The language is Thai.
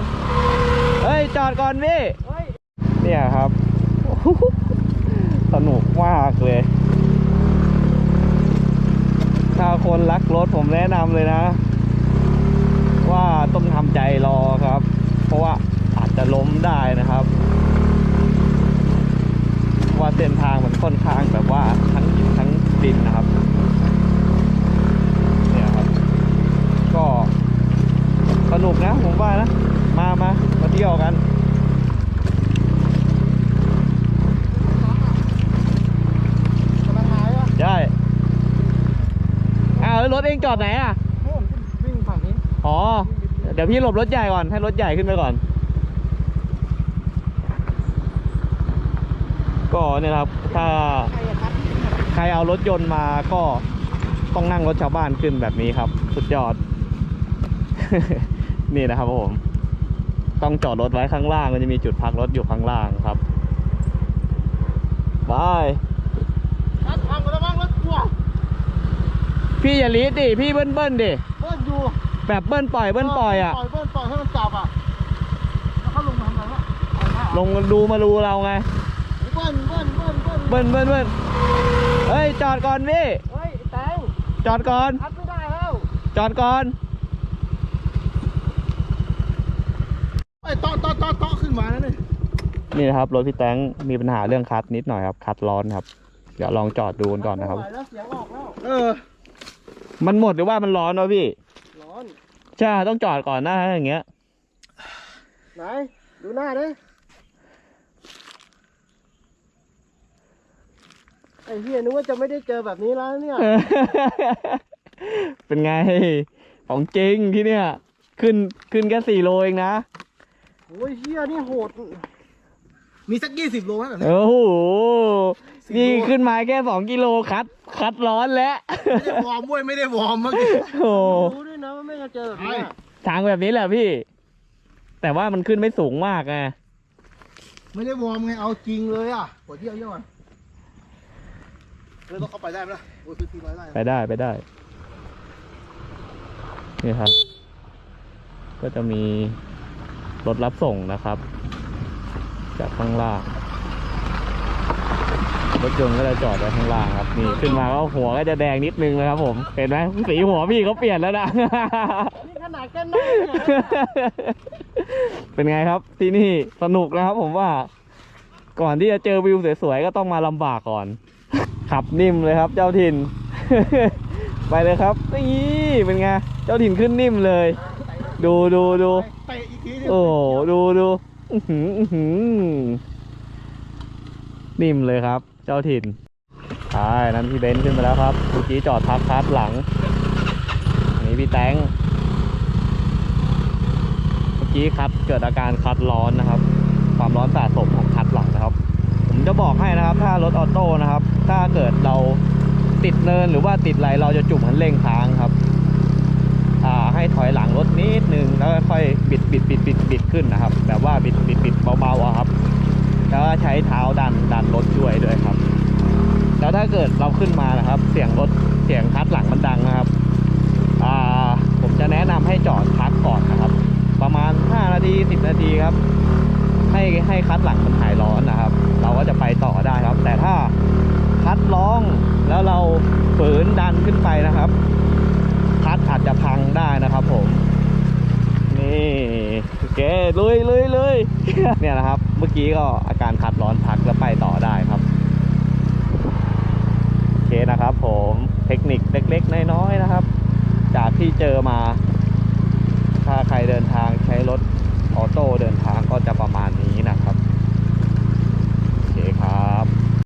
นเฮ้ย จอดก่อนพี่เฮ้ยเนี่ยครับ สนุกมากเลย ถ้าคนรักรถผมแนะนำเลยนะ ว่าต้องทำใจรอครับ เพราะว่าอาจจะล้มได้นะครับ ว่าเส้นทางมันค่อนข้างแบบว่าทั้งหินทั้งดินนะครับ เนี่ยครับ ก็สนุกนะผมว่านะ มามามาเที่ยวกัน กำลังหายอะ ใช่อ้าวแล้วร ถเองจอดไหนอะโอ้ผมวิ่งฝั่งนี้ อ๋อ เดี๋ยวพี่หลบรถใหญ่ก่อน ให้รถใหญ่ขึ้นไปก่อน ก็เนี่ยนะครับ ถ้าใครอะครับใครเอารถยนต์มาก็ต้องนั่งรถชาวบ้านขึ้นแบบนี้ครับ สุดยอด นี่นะครับผม ต้องจอดรถไว้ข้างล่าง มันจะมีจุดพักรถอยู่ข้างล่างครับบาย ครับทางกระบังรถกลัว พี่อย่าลีดดิ พี่เบิ้ลเบิ้ลดิ เบิ้ลอยู่แบบเบิ้ลปล่อยเบิ้ลปล่อยอะ ปล่อยเบิ้ลปล่อยให้มันจับอะ แล้วเขาลงมาทำไงวะเอาหน้าลงดูมาดูเราไง เบิ้ลเบิ้ลเบิ้ลเบิ้ลเบิ้ลเบิ้ลเบิ้ลเฮ้ยจอดก่อนพี่ เฮ้ยไอ้แตงจอดก่อนพัดไม่ได้แล้วจอดก่อน ไอ้ยต่อต่อต่อต่อขึ้นมาแล้วนี่นี่นะครับรถพี่แตงมีปัญหาเรื่องคัดนิดหน่อยครับคัดร้อนครับ เดี๋ยวลองจอดดูกันก่อนนะครับ ไม่ไหวแล้วเสียงออกแล้ว เออ มันหมดหรือว่ามันร้อนวะพี่ ร้อน ใช่ ต้องจอดก่อนหน้าอย่างเงี้ย ไหน ดูหน้าดิ ไอ้เฮียนึกว่าจะไม่ได้เจอแบบนี้แล้วเนี่ย เป็นไง ของจริงที่เนี่ย ขึ้นขึ้นแค่สี่โลเองนะ โอ้ยเฮียนี่โหด มีสักยี่สิบโลไหมแบบนี้ โอ้โหสี่โล นี่ขึ้นมาแค่สองกิโลคัด คัดร้อนแล้ว ไม่ได้วอร์มเว้ยไม่ได้วอร์มเมื่อกี้ โอ้โหรู้ด้วยนะว่าไม่จะเจอแบบนี้อะ ทางแบบนี้แหละพี่ แต่ว่ามันขึ้นไม่สูงมากไง ไม่ได้วอร์มไงเอาจริงเลยอะปวดเยี่ยวเยี่ยวมันเลยต้องเข้าไปได้ไหมล่ะโอ้ยพื้นที่ไว้ได้ไปได้ไปได้ นี่ครับ ก็จะมีรถรับส่งนะครับ จากข้างล่างรถยนต์ก็จะจอดไว้ข้างล่างครับนี่ขึ้นมาก็หัวก็จะแดงนิดนึงนะครับผมเห็นไหมสีหัวพี่เขาเปลี่ยนแล้วนะนี่ขนาดแค่นั่งเนี่ยเป็นไงครับที่นี่สนุกนะครับผมว่า ก่อนที่จะเจอวิวสวยๆก็ต้องมาลำบากก่อน ขับนิ่มเลยครับ เจ้าถิ่น ไปเลยครับนี่เป็นไงเจ้าถิ่นขึ้นนิ่มเลย ดูดูดูเตะอีกทีเดียวโอ้โหดูดูอื้อหืออื้อหือ นิ่มเลยครับ เจ้าถิ่นใช่นั้นพี่เบนซ์ขึ้นมาแล้วครับเมื่อกี้จอดพักคัดหลัง นี่พี่แตงเมื่อกี้คัดเกิดอาการคัดร้อนนะครับ ความร้อนสะสมของคัดหลังนะครับ ผมจะบอกให้นะครับ ถ้ารถออโต้นะครับ ถ้าเกิดเราติดเนินหรือว่าติดอะไรเราจะจุ่มคันเร่งค้างครับ ให้ถอยหลังรถนิดนึงแล้วค่อยบิดบิดบิดบิดบิดขึ้นนะครับ แบบว่าบิดบิดบิดเบาๆครับ แล้วใช้เท้าดันดันรถช่วยด้วยครับ แล้วถ้าเกิดเราขึ้นมานะครับ เสียงรถเสียงคัดหลังมันดังนะครับอ่าผมจะแนะนำให้จอดพักก่อนนะครับ ประมาณ 5 นาที 10 นาทีครับ ให้ให้คัดหลังมันหายร้อนนะครับ เราก็จะไปต่อได้ครับ แต่ถ้าคัดร้องแล้วเราฝืนดันขึ้นไปนะครับ คัดอาจจะพังได้นะครับผม นี่โอเค ลุยลุยลุยเนี่ยนะครับ เมื่อกี้ก็อาการคัดร้อนพักแล้วไปต่อได้ครับโอเคนะครับ ผมเทคนิคเล็ก ๆ น้อยๆนะครับ จากที่เจอมา